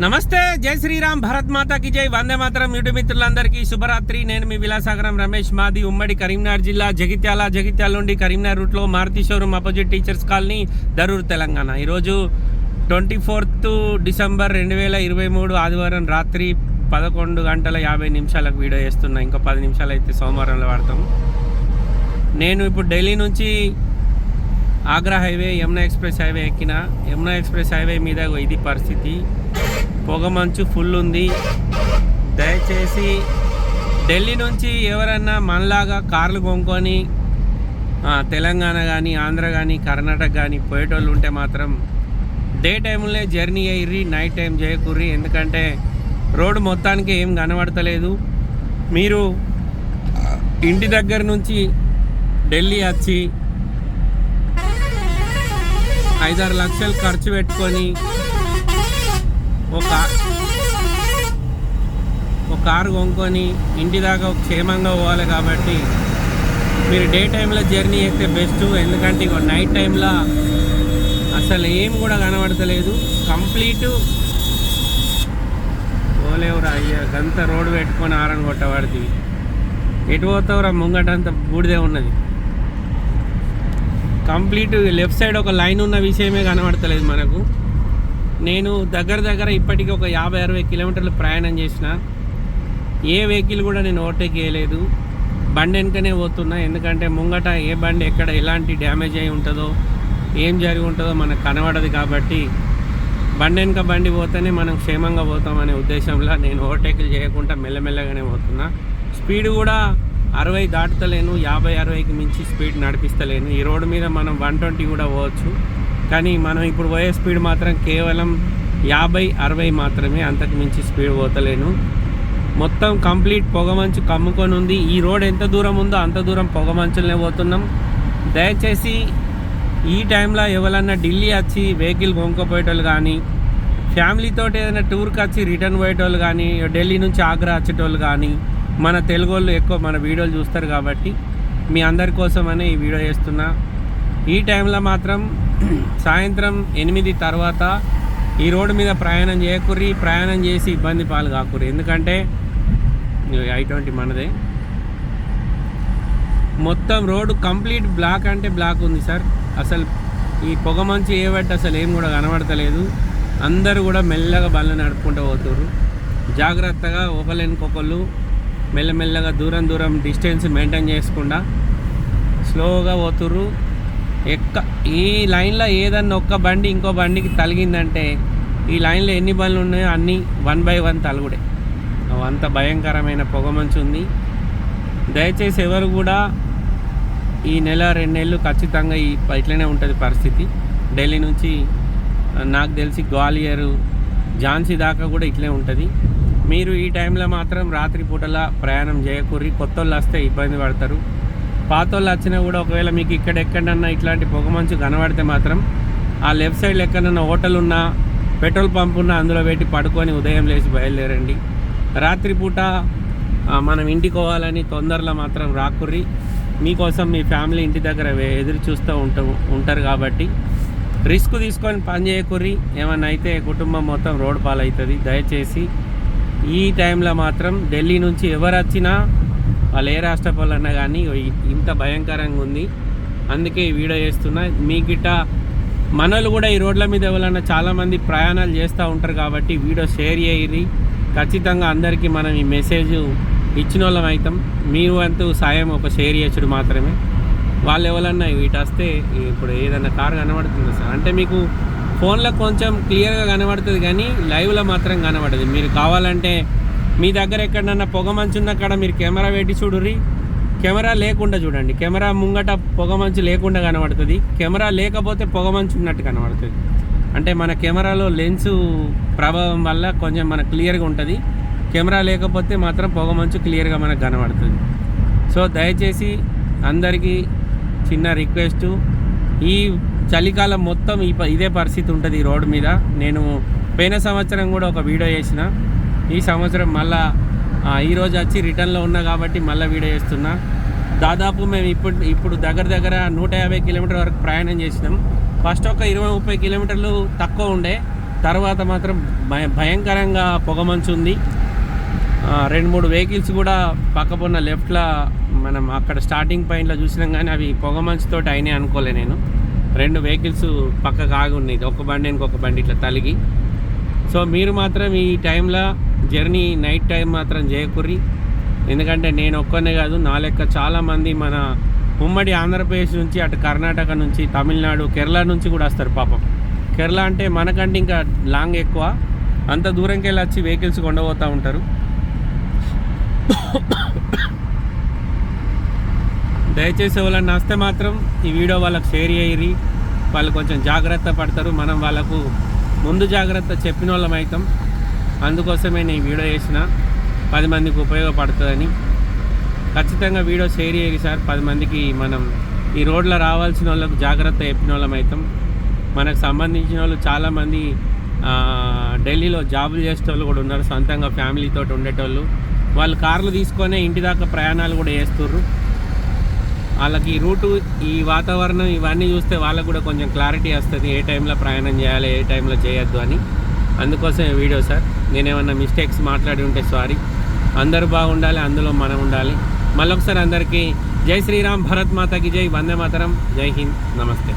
నమస్తే జై శ్రీరామ్ భరత్ మాతాకి జై. వందే మాత్రం యూట్యూబ్ మిత్రులందరికీ శుభరాత్రి. నేను మీ విలాసాగరం రమేష్ మాది ఉమ్మడి కరీంనగర్ జిల్లా జగిత్యాల జగిత్యాల నుండి కరీంనగర్ రూట్లో Maruti showroom opposite teachers colony Darur Telangana. ఈరోజు ట్వంటీ ఫోర్త్ డిసెంబర్ రెండు వేల ఇరవై మూడు ఆదివారం రాత్రి పదకొండు గంటల యాభై నిమిషాలకు వీడియో చేస్తున్నా. ఇంకా పది నిమిషాలు అయితే సోమవారంలో వాడతాం. నేను ఇప్పుడు ఢిల్లీ నుంచి Agra highway Yamuna expressway highway ఎక్కిన. యమునా ఎక్స్ప్రెస్ హైవే మీద ఇది పరిస్థితి. పొగ మంచు ఫుల్ ఉంది. దయచేసి ఢిల్లీ నుంచి ఎవరన్నా మనలాగా కార్లు కొనుక్కొని తెలంగాణ కానీ ఆంధ్ర కానీ కర్ణాటక కానీ పోయేటోళ్ళు ఉంటే మాత్రం డే టైంలో జర్నీ అయ్యి నైట్ టైం చేయకూర్రి. ఎందుకంటే రోడ్డు మొత్తానికి ఏం కనబడతలేదు. మీరు ఇంటి దగ్గర నుంచి ఢిల్లీ వచ్చి ఐదారు లక్షలు ఖర్చు పెట్టుకొని ఒక ఒక కారు కొనుక్కొని ఇంటి దాకా క్షేమంగా పోవాలి కాబట్టి మీరు డే టైంలో జర్నీ చేస్తే బెస్ట్ ఎందుకంటే ఇక నైట్ టైంలో అసలు ఏం కూడా కనబడతలేదు. కంప్లీట్ పోలేవురా అయ్యా గంత రోడ్డు పెట్టుకొని ఆరని కొట్టబడుతుంది ఎటు పోతావురా ముంగటంత బూడిదే ఉన్నది. కంప్లీట్ లెఫ్ట్ సైడ్ ఒక లైన్ ఉన్న విషయమే కనబడతలేదు మనకు. నేను దగ్గర దగ్గర ఇప్పటికీ ఒక యాభై అరవై కిలోమీటర్లు ప్రయాణం చేసిన ఏ వెహికల్ కూడా నేను ఓవర్టేక్ చేయలేదు. బండి వెనుకనే పోతున్నా ఎందుకంటే ముంగట ఏ బండి ఎక్కడ ఎలాంటి డ్యామేజ్ అయి ఉంటుందో ఏం జరిగి ఉంటుందో మనకు కనబడదు కాబట్టి బండి వెనుక బండి పోతేనే మనం క్షేమంగా పోతామనే ఉద్దేశంలో నేను ఓవర్టేకులు చేయకుండా మెల్లమెల్లగానే పోతున్నా. స్పీడ్ కూడా అరవై దాటుతలేను యాభై అరవైకి మించి స్పీడ్ నడిపిస్తలేను. ఈ రోడ్డు మీద మనం వన్ ట్వంటీ కూడా పోవచ్చు. కానీ మనం ఇప్పుడు పోయే స్పీడ్ మాత్రం కేవలం యాభై అరవై మాత్రమే. అంతకు మించి స్పీడ్ పోతలేను. మొత్తం కంప్లీట్ పొగమంచు కమ్ముకొని ఉంది. ఈ రోడ్ ఎంత దూరం ఉందో అంత దూరం పొగమంచులనే పోతున్నాం. దయచేసి ఈ టైంలో ఎవరన్నా ఢిల్లీ వచ్చి వెహికల్ కొనుక్కోపోయేటోళ్ళు కానీ ఫ్యామిలీతో ఏదైనా టూర్కి వచ్చి రిటర్న్ పోయేటోళ్ళు కానీ ఢిల్లీ నుంచి ఆగ్రా వచ్చేటోళ్ళు కానీ మన తెలుగు వాళ్ళు ఎక్కువ మన వీడియోలు చూస్తారు కాబట్టి మీ అందరి కోసమనే ఈ వీడియో చేస్తున్నా. ఈ టైంలో మాత్రం సాయంత్రం ఎనిమిది తర్వాత ఈ రోడ్డు మీద ప్రయాణం చేయకుర్రి ప్రయాణం చేసి ఇబ్బంది పాలు కాకుర్రి. ఎందుకంటే ఐ ట్వంటీ మనదే. మొత్తం రోడ్డు కంప్లీట్ బ్లాక్ అంటే బ్లాక్ ఉంది సార్. అసలు ఈ పొగ మంచి ఏబట్టి అసలు ఏం కూడా కనబడతలేదు. అందరూ కూడా మెల్లగా బళ్ళు నడుపుకుంటూ పోతుర్రు. జాగ్రత్తగా ఒకళ్ళెనుకొకళ్ళు మెల్లమెల్లగా దూరం దూరం డిస్టెన్స్ మెయింటైన్ చేసుకుండా స్లోగా పోతుర్రు. ఎక్క ఈ లైన్లో ఏదన్నా ఒక్క బండి ఇంకో బండికి తలిగిందంటే ఈ లైన్లో ఎన్ని బండ్లు ఉన్నాయో అన్నీ వన్ బై వన్ తలుగుడే. అంత భయంకరమైన పొగ మంచు ఉంది. దయచేసి ఎవరు కూడా ఈ నెల రెండు నెలలు ఖచ్చితంగా ఈ ఇట్లనే ఉంటుంది పరిస్థితి. ఢిల్లీ నుంచి నాకు తెలిసి గ్వాలియర్ ఝాన్సీ దాకా కూడా ఇట్లే ఉంటుంది. మీరు ఈ టైంలో మాత్రం రాత్రి పూటలా ప్రయాణం చేయకూరి కొత్త వాళ్ళు వస్తే ఇబ్బంది పడతారు. పాత వాళ్ళు వచ్చినా కూడా ఒకవేళ మీకు ఇక్కడ ఎక్కడన్నా ఇట్లాంటి పొగమంచు కనబడితే మాత్రం ఆ లెఫ్ట్ సైడ్లో ఎక్కడన్నా హోటల్ ఉన్నా పెట్రోల్ పంప్ ఉన్నా అందులో పెట్టి పడుకొని ఉదయం లేచి బయలుదేరండి. రాత్రిపూట మనం ఇంటికి పోవాలని తొందరలో మాత్రం రాకుర్రి. మీకోసం మీ ఫ్యామిలీ ఇంటి దగ్గర ఎదురు చూస్తూ ఉంటా ఉంటారు కాబట్టి రిస్క్ తీసుకొని పని చేయకుర్రి. ఏమన్నా అయితే కుటుంబం మొత్తం రోడ్ పాలవుతుంది. దయచేసి ఈ టైంలో మాత్రం ఢిల్లీ నుంచి ఎవరు వచ్చినా వాళ్ళు ఏ రాష్ట్ర అన్నా కానీ ఇంత భయంకరంగా ఉంది. అందుకే ఈ వీడియో చేస్తున్నా. మీ గిట్ట మనలు కూడా ఈ రోడ్ల మీద ఎవరన్నా చాలామంది ప్రయాణాలు చేస్తూ ఉంటారు కాబట్టి వీడియో షేర్ చేయరి ఖచ్చితంగా అందరికీ మనం ఈ మెసేజ్ ఇచ్చిన వాళ్ళం అవుతాం మీరు అంటూ సాయం ఒక షేర్ చేయచ్చుడు మాత్రమే. వాళ్ళు ఎవరన్నా వీటి వస్తే ఇప్పుడు ఏదైనా కారు కనబడుతుంది సార్? అంటే మీకు ఫోన్లో కొంచెం క్లియర్గా కనబడుతుంది కానీ లైవ్లో మాత్రం కనబడదు. మీరు కావాలంటే మీ దగ్గర ఎక్కడన్నా పొగ మంచు ఉన్న కాడ మీరు కెమెరా పెట్టి చూడుర్రి. కెమెరా లేకుండా చూడండి. కెమెరా ముంగట పొగ మంచు లేకుండా కనబడుతుంది. కెమెరా లేకపోతే పొగ మంచు ఉన్నట్టు కనబడుతుంది. అంటే మన కెమెరాలో లెన్సు ప్రభావం వల్ల కొంచెం మనకు క్లియర్గా ఉంటుంది. కెమెరా లేకపోతే మాత్రం పొగ మంచు క్లియర్గా మనకు కనబడుతుంది. సో దయచేసి అందరికీ చిన్న రిక్వెస్ట్. ఈ చలికాలం మొత్తం ఈ ప- ఇదే పరిస్థితి ఉంటుంది ఈ రోడ్డు మీద. నేను పోయిన సంవత్సరం కూడా ఒక వీడియో చేసిన. ఈ సంవత్సరం మళ్ళా ఈరోజు వచ్చి రిటర్న్లో ఉన్నా కాబట్టి మళ్ళీ వీడియో చేస్తున్నా. దాదాపు మేము ఇప్పుడు ఇప్పుడు దగ్గర దగ్గర నూట యాభై కిలోమీటర్ వరకు ప్రయాణం చేసినాం. ఫస్ట్ ఒక ఇరవై ముప్పై కిలోమీటర్లు తక్కువ ఉండే. తర్వాత మాత్రం భయ భయంకరంగా పొగమంచు ఉంది. రెండు మూడు వెహికల్స్ కూడా పక్కపున్న లెఫ్ట్లో మనం అక్కడ స్టార్టింగ్ పాయింట్లో చూసినాం కానీ అవి పొగమంచుతో అయినాయి అనుకోలే నేను. రెండు వెహికల్స్ పక్కకు ఆగి ఉన్నాయి. ఒక బండి ఇంకొక బండి ఇట్లా తలిగి. సో మీరు మాత్రం ఈ టైంలో జర్నీ నైట్ టైం మాత్రం చేయకుర్రి. ఎందుకంటే నేను ఒక్కనే కాదు నా లెక్క చాలామంది మన ఉమ్మడి ఆంధ్రప్రదేశ్ నుంచి అటు కర్ణాటక నుంచి తమిళనాడు కేరళ నుంచి కూడా వస్తారు పాపం. కేరళ అంటే మనకంటే ఇంకా లాంగ్ ఎక్కువ. అంత దూరంకి వెళ్ళి వచ్చి వెహికల్స్ కొండపోతూ ఉంటారు. దయచేసి ఎవరన్నా వస్తే మాత్రం ఈ వీడియో వాళ్ళకి షేర్ చేయరి వాళ్ళు కొంచెం జాగ్రత్త పడతారు. మనం వాళ్ళకు ముందు జాగ్రత్త చెప్పిన వాళ్ళం అవుతాం. అందుకోసమే నేను ఈ వీడియో చేసిన. పది మందికి ఉపయోగపడుతుందని. ఖచ్చితంగా వీడియో షేర్ చేయాలి సార్. పది మందికి మనం ఈ రోడ్లో రావాల్సిన వాళ్ళకు జాగ్రత్త చెప్పిన వాళ్ళం అవుతాం మనకు సంబంధించిన వాళ్ళు చాలామంది ఢిల్లీలో జాబులు చేసేటోళ్ళు కూడా ఉన్నారు. సొంతంగా ఫ్యామిలీతో ఉండేటోళ్ళు. వాళ్ళు కార్లు తీసుకొని ఇంటి దాకా ప్రయాణాలు కూడా చేస్తుర్రు. వాళ్ళకి ఈ రూటు ఈ వాతావరణం ఇవన్నీ చూస్తే వాళ్ళకు కూడా కొంచెం క్లారిటీ వస్తుంది. ఏ టైంలో ప్రయాణం చేయాలి ఏ టైంలో చేయొద్దు అని. అందుకోసం వీడియో సార్. నేనేమన్నా మిస్టేక్స్ మాట్లాడి ఉంటే సారీ అందరూ బాగుండాలి అందులో మనం ఉండాలి. మళ్ళొకసారి అందరికీ జై శ్రీరామ్ భరత్ మాతకి జై వందే మాతరం. జై హింద్. నమస్తే.